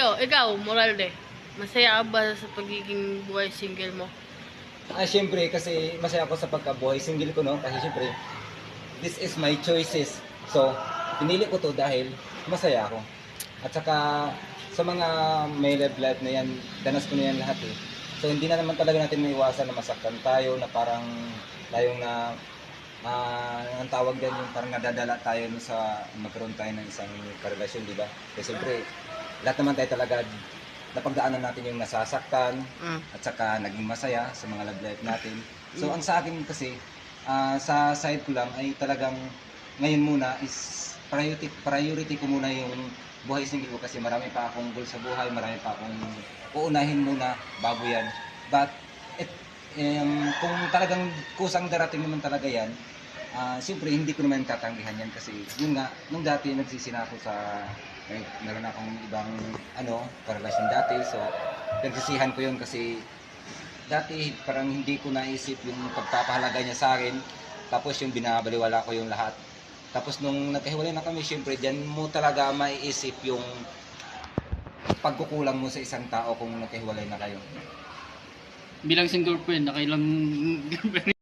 sa'yo, ikaw, Moralde, masaya ka ba sa pagiging buhay single mo? Ah, syempre, kasi masaya ako sa pagkabuhay single ko, no? Kasi syempre, this is my choices. So, pinili ko to dahil masaya ako. At saka, sa mga may love na yan, danas ko na yan lahat eh. So, hindi na naman talaga natin maiwasan na masaktan tayo, na parang tayong na, ah, ang tawag din yung parang nadadala tayo sa magkaroon tayo ng isang karelasyon, di ba? Kasi syempre, lahat naman tayo talaga napagdaanan natin yung nasasaktan, Mm. at saka naging masaya sa mga love life natin. So ang sa akin kasi ah, sa side ko lang ay talagang ngayon muna is priority priority ko muna yung buhay single ko kasi marami pa akong goal sa buhay, marami pa akong uunahin muna bago yan. But it, um, kung talagang kusang darating naman talaga yan, ah siyempre hindi ko naman tatanggihan yan kasi yun nga, nung dati nagsisina ako sa may meron akong ibang ano, karelasyon dati. So, nagsisihan ko yun kasi dati parang hindi ko naisip yung pagpapahalaga niya sa akin. Tapos yung binabaliwala ko yung lahat. Tapos nung nagkahiwalay na kami, syempre dyan mo talaga maiisip yung pagkukulang mo sa isang tao kung nagkahiwalay na kayo. Bilang single friend, nakailang girlfriend